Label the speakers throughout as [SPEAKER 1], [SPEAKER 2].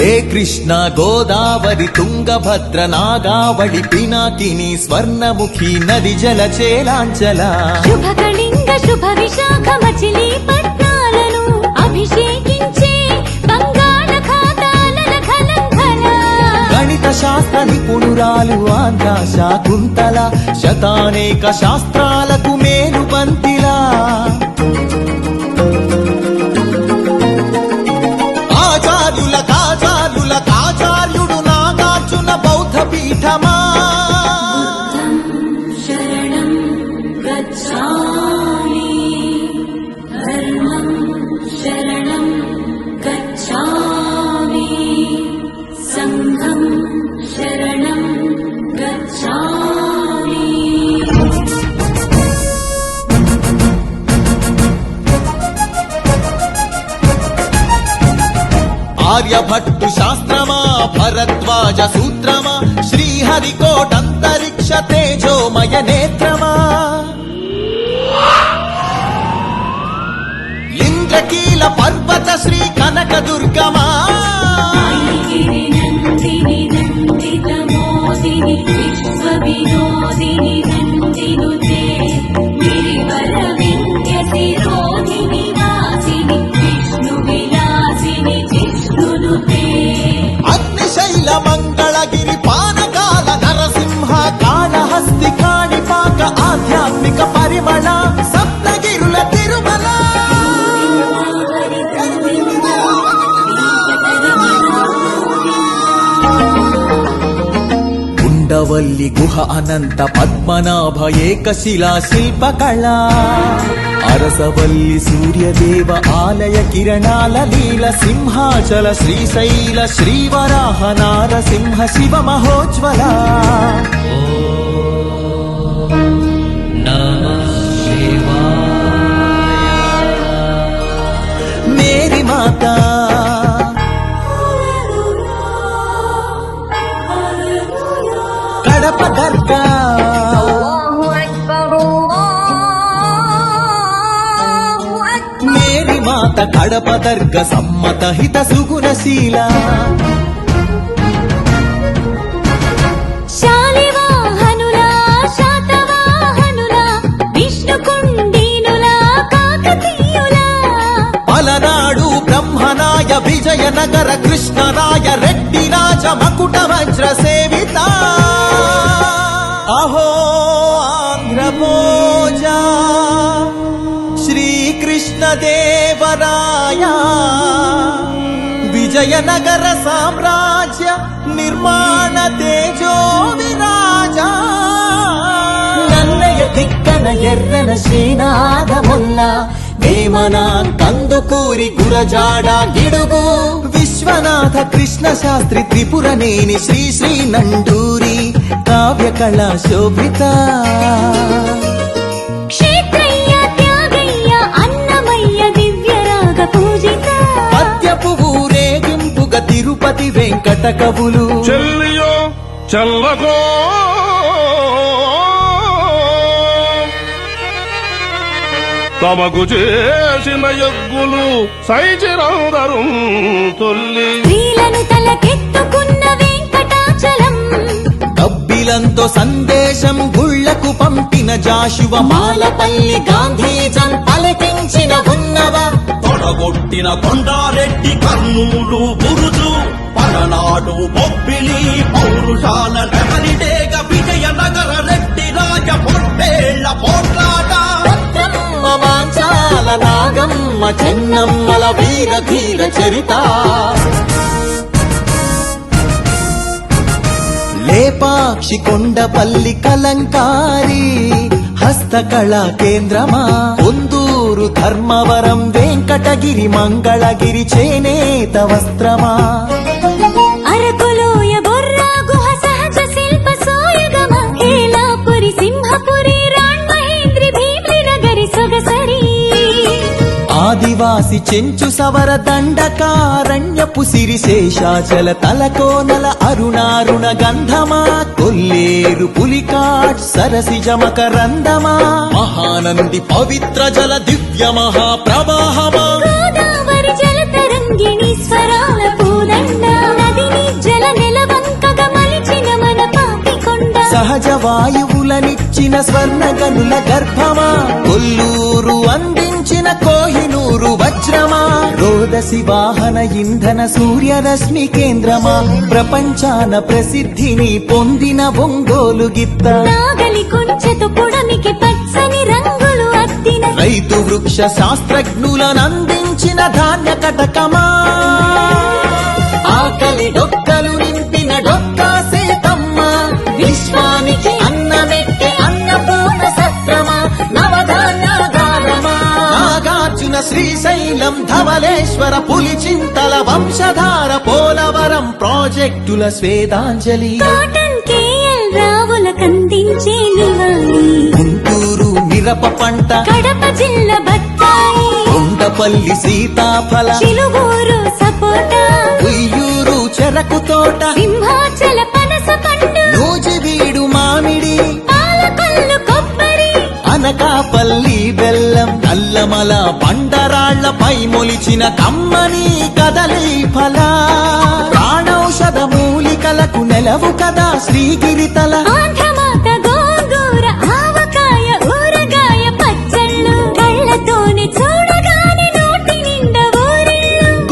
[SPEAKER 1] హే కృష్ణ గోదావరి తుంగభద్ర నాగావళి పినాకిని స్వర్ణముఖి నది జల చేలాంచల.
[SPEAKER 2] శుభ కళింగ శుభ విశాఖ మచిలీ పట్నాలను అభిషేకించే బంగాళ ఖాతాల
[SPEAKER 1] గణిత శాస్త్ర నిపుణురాలు ఆంధ్ర శాకుంతల శతానేక శాస్త్రాలకు మేలు బంతిలా పీఠమా
[SPEAKER 2] శరణం గచ్ఛామి ధర్మం శరణం గచ్ఛామి సంఘం శరణం గచ్ఛామి
[SPEAKER 1] ఆర్యభట్టు శాస్త్రమా భరద్వాజ సూత్రమా? శ్రీహరికోటంతరిక్ష తేజోమయ నేత్రమా? ఇంద్రకీల పర్వత శ్రీ కనక దుర్గమా
[SPEAKER 2] ఐగిరి నందిని విశ్వవినోదిని నందినుతే
[SPEAKER 1] ఉండవల్లి గుహ అనంత పద్మనాభ ఏకశిలా శిల్పకళ. అరసవల్లి సూర్యదేవ ఆలయ కిరణాల లీల సింహాచల శ్రీశైల శ్రీవరాహ నారసింహ శివ మహోజ్వల. కడప దర్గ సమ్మత హిత సుగుణశీల పలనాడు బ్రహ్మనాయ విజయనగర కృష్ణరాయ రెడ్డి రాజ మకుట వజ్ర సేవిత. దేవరాయ విజయనగర సామ్రాజ్య నిర్మాణ తేజో విరాజా నన్నయ తిక్కన ఎర్రన శ్రీనాథముల్ల వేమన కందుకూరి గురజాడ గిడుగు. విశ్వనాథ కృష్ణ శాస్త్రి త్రిపురనేని శ్రీ శ్రీ నండూరి. కావ్య కళా శోభిత. కవులు
[SPEAKER 3] చెల్లియో చల్లకో. తమకు చేసిన యజ్ఞులు సైచిరందరు తొల్లి.
[SPEAKER 2] స్త్రీలను
[SPEAKER 1] కబ్బిలంతో సందేశం గుళ్ళకు పంపిన జాషువ మాలపల్లి గాంధీజం పలికించిన ఉన్నవ.
[SPEAKER 4] తొడగొట్టిన కొండారెడ్డి కర్నూలు బురుజు. పలనాడు బొబ్బిలి పౌరుషాల నెమలిడేగ విజయనగర రెడ్డి రాజ పొట్టేళ్ళ పోట్లాట.
[SPEAKER 1] నాగమ్మ చెన్నమ్మల వీర ధీర చరిత. లేపాక్షి కొండపల్లి కలంకారి హస్తకళా కేంద్రమా? కొందూరు ధర్మవరం వెంకటగిరి మంగళగిరి చేనేత వస్త్రమా? నివాసి చెంచు సవర దండకారణ్యపు సిరిశేషాచల తలకోనల అరుణారుణ గంధమా కొల్లేరు పులికాట్ సరసి జమకరందమా మహానంది పవిత్ర జల దివ్య మహాప్రవాహమా.
[SPEAKER 2] గోదావరి
[SPEAKER 1] సహజ వాయువులనిచ్చిన స్వర్ణ గనుల గర్భమా. కొల్లూరు అందించిన కోహి వజ్రమా రోదసి వాహన ఇంధన సూర్యరశ్మి కేంద్రమా? ప్రపంచాన ప్రసిద్ధిని పొందిన ఒంగోలు గిత్త. రైతు వృక్ష శాస్త్రజ్ఞులనందించిన ధాన్య కటకమా? శ్రీశైలం ధవలేశ్వర పులిచింతల వంశధార పోలవరం ప్రాజెక్టుల స్వేదాంజలి.
[SPEAKER 2] రావుల కందించే
[SPEAKER 1] గుంటూరు మిరప పంట.
[SPEAKER 2] కడప జిల్లా బత్తాయి.
[SPEAKER 1] కొండపల్లి సీతాఫల.
[SPEAKER 2] చిలుగూరు సపోటా.
[SPEAKER 1] ఉయ్యూరు చెరకు తోట.
[SPEAKER 2] సింహాచల పనస పండు.
[SPEAKER 1] నూజివీడు మామిడి.
[SPEAKER 2] పాలకొల్లు కొబ్బరి.
[SPEAKER 1] అనకాపల్లి బెల్లం నల్లమల బండరాళ్ళపై మొలిచిన కమ్మని కదలి ఫల. ప్రాణౌషధ మూలికలకు నెలవు కదా శ్రీగిరితల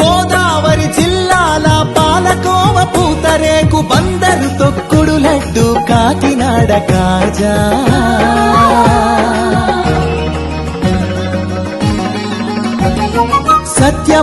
[SPEAKER 1] గోదావరి జిల్లాల పాలకోవ పూతరేకు బందరు తొక్కుడు లడ్డు కాకినాడ కాజా.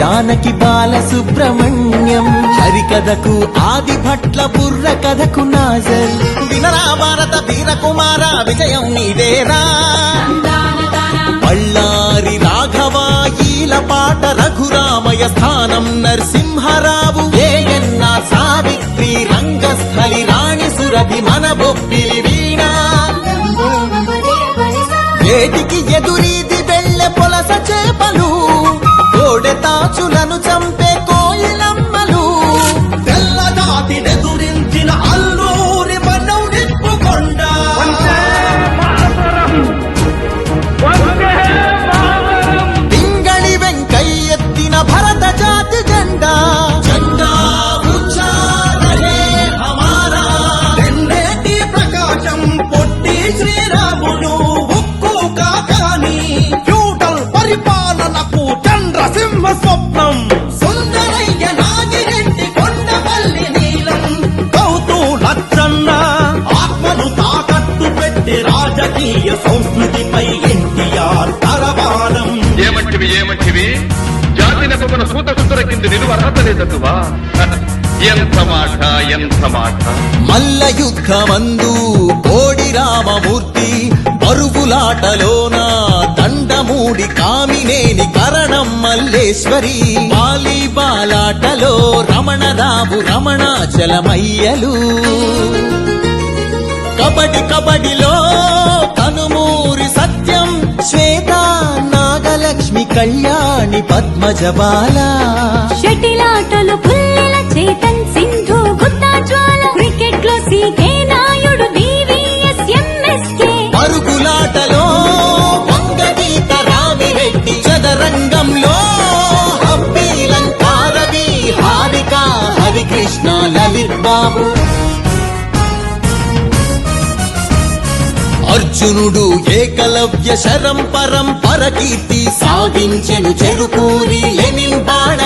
[SPEAKER 1] జానకి బాల సుబ్రహ్మణ్యం హరికథకు ఆది భట్ల బుర్ర కథకు నాజర్. వినరా భారత వీర కుమార విజయం నీదేరా. బళ్ళారి రాఘవాయీల పాట రఘురామయ స్థానం నరసింహరావు. ఏయన్న సావిత్రి రంగస్థలి రాణి సురభి మన
[SPEAKER 5] బొప్పిలి సుతుర కింద నిలువ అర్హత లేదటువా ఎంత మాట ఎంత మాట.
[SPEAKER 1] మల్ల యుద్ధమందు కోడి రామమూర్తి బరువులాటలోన దండమూడి కామినేని కరణం మల్లేశ్వరి. వాలీబాలాటలో రమణరావు రమణాచలమయ్యలు. కబడి కబడిలో కనుమూరి సత్యం శ్వేత కళ్యాణి పద్మజబాల
[SPEAKER 2] షటిలాటలు పుల్లెల చేతన్ సింధు గుత్తా జ్వాల.
[SPEAKER 1] అర్జునుడు ఏకలవ్య శరం పరం పరకీర్తి సాగించెను చెరుకూరి లెనిన్ బాణ